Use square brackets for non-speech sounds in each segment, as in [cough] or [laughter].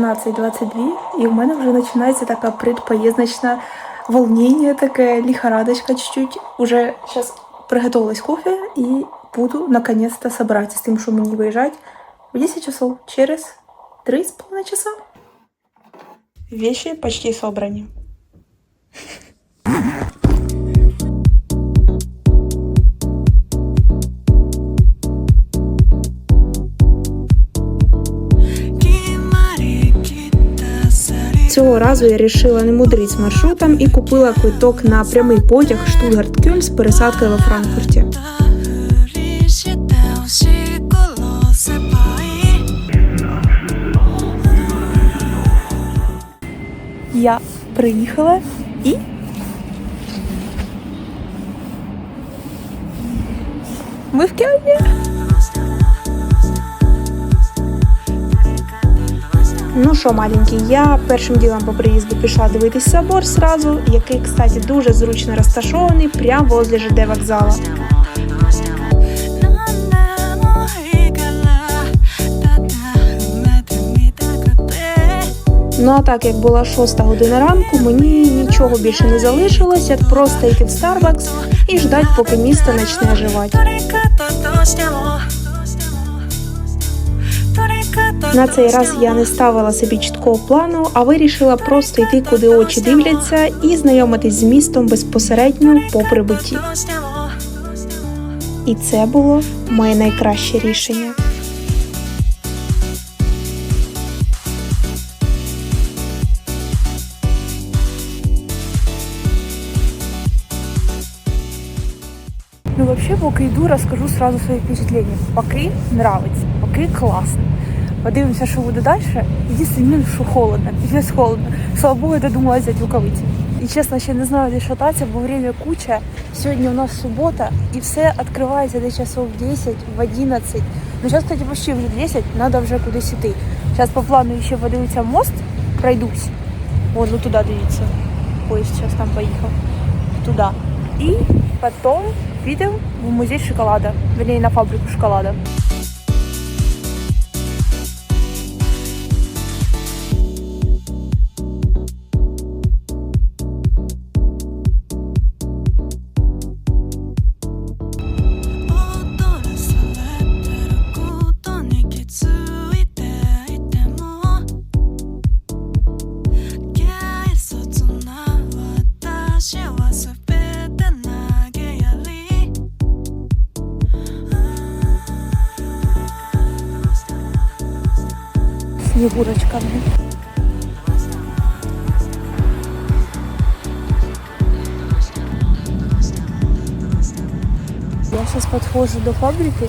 18-22, і в мене вже починається така предпоездочна волнение, таке лихорадочка чуть-чуть. Уже сейчас приготовилась кофе и буду наконец-то собраться с тем, что мне выезжать в 10 часов через 3,5 часа. Вещи почти собраны. Цього разу я вирішила не мудрити з маршрутом і купила квиток на прямий потяг Штутгарт-Кьольн з пересадкою во Франкфурті. Я приїхала і. Ми в Кельні. Ну що, маленький, я першим ділом по приїзду пішла дивитись собор сразу, який, кстати, дуже зручно розташований прямо возле ЖД вокзала. Ну а так як була шоста година ранку, мені нічого більше не залишилось, як просто йти в Starbucks і ждать, поки місто почне оживати. На цей раз я не ставила собі чіткого плану, а вирішила просто йти, куди очі дивляться, і знайомитись з містом безпосередньо по прибутті. І це було моє найкраще рішення. Ну, вообще, поки йду, розкажу сразу свої впечатлення. Поки нравиться, поки класно. Подивимося, що буде далі. Єдине, мінус, що холодно, піздець холодно. Слава Богу, я додумалася взяти рукавиці. І чесно, ще не знаю, де шататися, бо время куча. Сьогодні у нас субота, і все відкривається десь часов в 10, в 11. Ну, зараз, кстати, почти вже 10, треба вже кудись іти. Зараз по плану ще подивитися мост, пройдусь. О, ну туди дивіться. Поїзд зараз там поїхав. Туди. І потім підемо в музей шоколада, вернее, на фабрику шоколада. Снегурочками. Я сейчас подхожу до фабрики,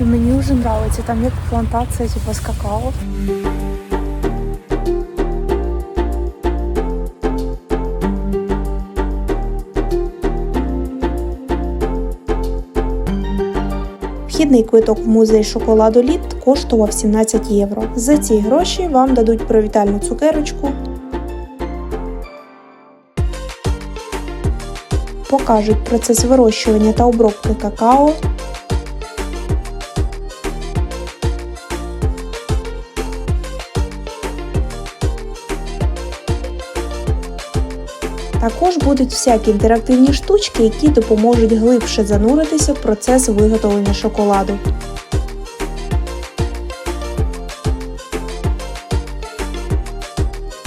і мені вже нравится. Там є плантація типу, з какао. Вхідний квиток в музей шоколаду Літ коштував 17 євро. За ці гроші вам дадуть провітальну цукерочку, покажуть процес вирощування та обробки какао, Також будуть всякі інтерактивні штучки, які допоможуть глибше зануритися в процес виготовлення шоколаду.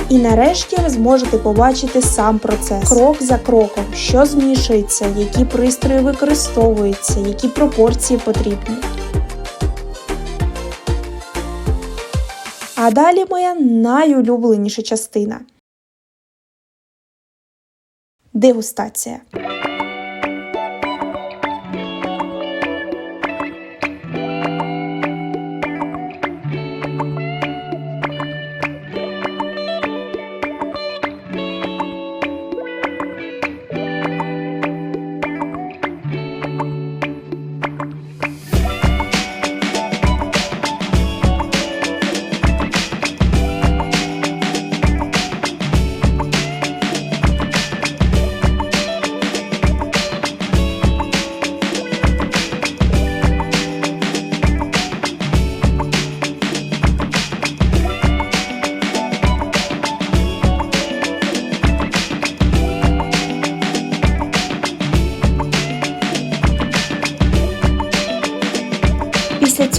І нарешті ви зможете побачити сам процес крок за кроком, що змішується, які пристрої використовуються, які пропорції потрібні. А далі моя найулюбленіша частина дегустація.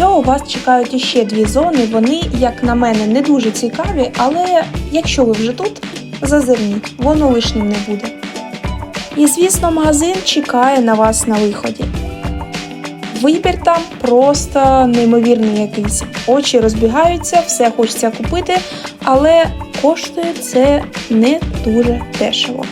Вас чекають іще дві зони. Вони, як на мене, не дуже цікаві, але якщо ви вже тут, зазирніть, воно лишнім не буде. І звісно, магазин чекає на вас на виході. Вибір там просто неймовірний якийсь. Очі розбігаються, все хочеться купити, але коштує це не дуже дешево.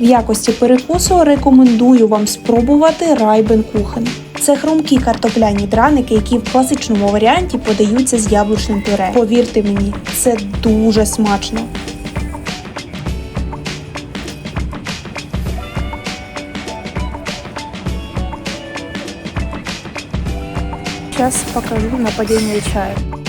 В якості перекусу рекомендую вам спробувати райбен кухен. Це хрумкі картопляні драники, які в класичному варіанті подаються з яблучним пюре. Повірте мені, це дуже смачно. Сейчас покажу нападение чая.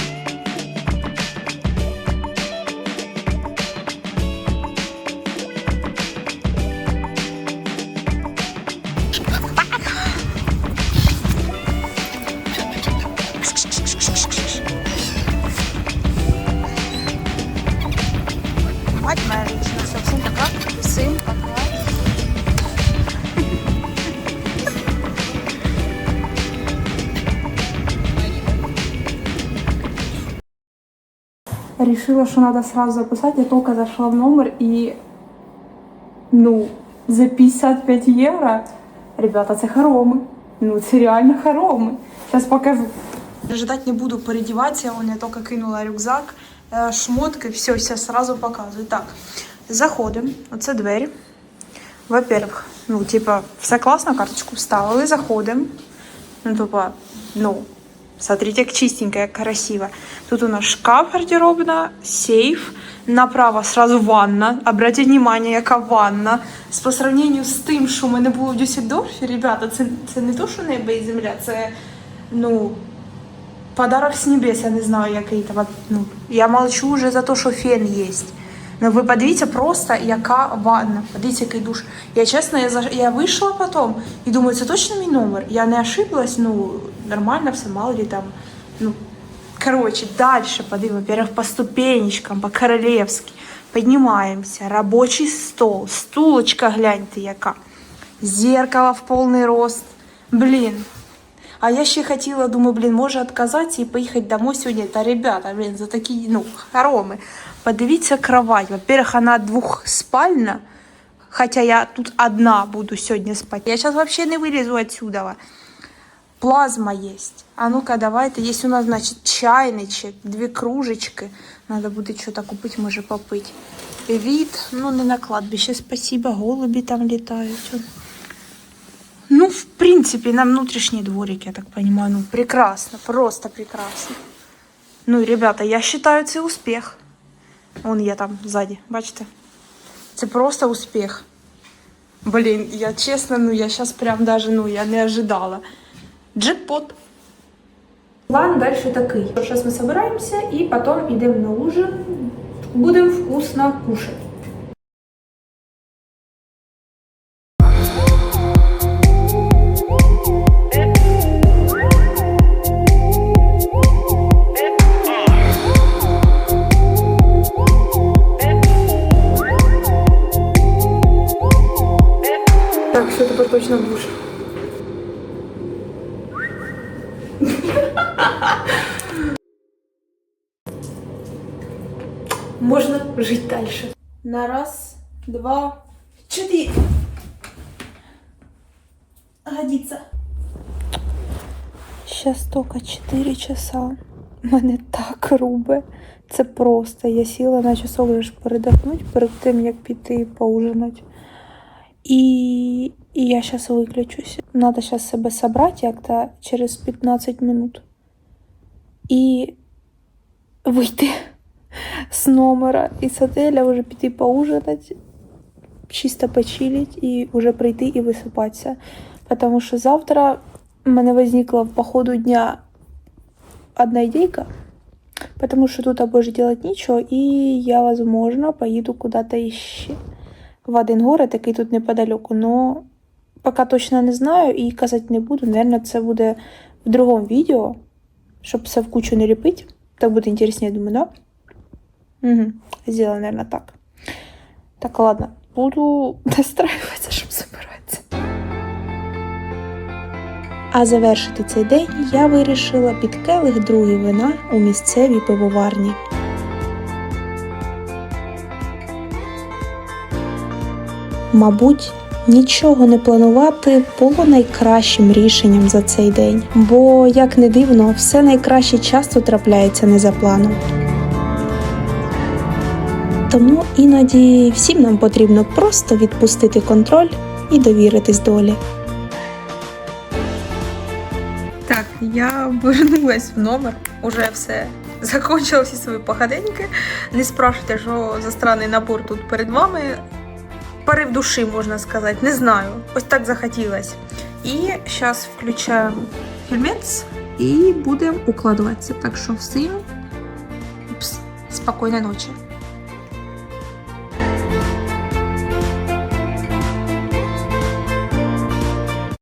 Решила, что надо сразу записать. Я только зашла в номер и, ну, за 55 евро, ребята, це хороми. Ну, це реально хороми. Сейчас покажу. Ждать не буду переодеваться, он я только кинула рюкзак, е, шмотки, все, все сразу показую. Так, заходимо, оце двері. Во-первых, ну, типа, все класно, карточку вставили, заходимо. Ну, типа, ну, смотрите, як чистенько, як красиво. Тут у нас шкаф гардеробна, сейф, направо сразу ванна. Обратіть внимание, яка ванна. З по сравнению з тим, що в мене було в Дюссельдорфі, ребята, це, це не то, що небо і земля, це, ну, подарок с небес, я не знаю, який там. Ну, я молчу вже за те, що фен є. Ну, ви подивіться просто, яка ванна. Подивіться, який душ. Я чесно, я, заш... я вийшла потім і думаю, це точно мій номер. Я не ошиблась, ну, нормально все, мало ли там. Ну, короче, дальше подивимо, во-первых, по ступенечкам, по-королевски. Піднімаємося. Робочий стол, стулочка, гляньте, яка. Зеркало в повний рост. Блін, а я ще хотіла, думаю, блін, може відказатися і поїхати домой сьогодні. Та ребята, блін, за такі, ну, хороми. Подивіться кровать. Во-первых, вона двухспальна, хоча я тут одна буду сьогодні спати. Я зараз вообще не вилізу отсюда. Плазма есть. А ну-ка, давайте. Есть у нас, значит, чайничек, две кружечки. Надо будет что-то купить, може попить. Вид, ну, не на кладбище, спасибо. Голуби там летают. Ну, в принципе, на внутренний дворик, я так понимаю, ну, прекрасно, просто прекрасно. Ну, ребята, я считаю, це успех. Вон я там сзади, бачите? Це просто успех. Блін, я чесно, ну я зараз прям даже, ну, я не ожидала. Джекпот. План дальше такий. Сейчас мы собираемся и потом идем на ужин. Будем вкусно кушать. Можно жить дальше. На раз, два, четыре. Годится. Сейчас только 4 часа. Мене так рубе. Це просто. Я сіла на часок лише передохнути перед тим, як піти поужинати. І, і я зараз виключусь. Надо зараз себе собрати як-то через 15 минут. І вийти з номера і з отеля вже піти поужинати, чисто почилить і вже прийти і висипатися. Тому що завтра у мене возникла по ходу дня одна идейка, потому что тут больше делать нечего, и я, возможно, поеду куда-то еще в один город, який тут неподалеку, но пока точно не знаю і казати не буду. Наверное, це буде в другому відео, щоб все в кучу не ліпити. Так буде інтересніше, думаю, да? Угу. Сделаю, наверное, так. Так, ладно. буду [laughs] настраюватися, щоб забиратися. А завершити цей день я вирішила під келих другий вина у місцевій пивоварні. Мабуть, нічого не планувати було найкращим рішенням за цей день, бо, як не дивно, все найкраще часто трапляється не за планом. Тому іноді всім нам потрібно просто відпустити контроль і довіритись долі. Так, я вернулась в номер, уже все. [laughs] Закончила всі свої походеньки. Не спрашивайте, що за странний набор тут перед вами. Порив душі, можна сказати, не знаю. Ось так захотілось. І зараз включаємо фільмець і будемо укладуватися. Так що всім спокійної ночі.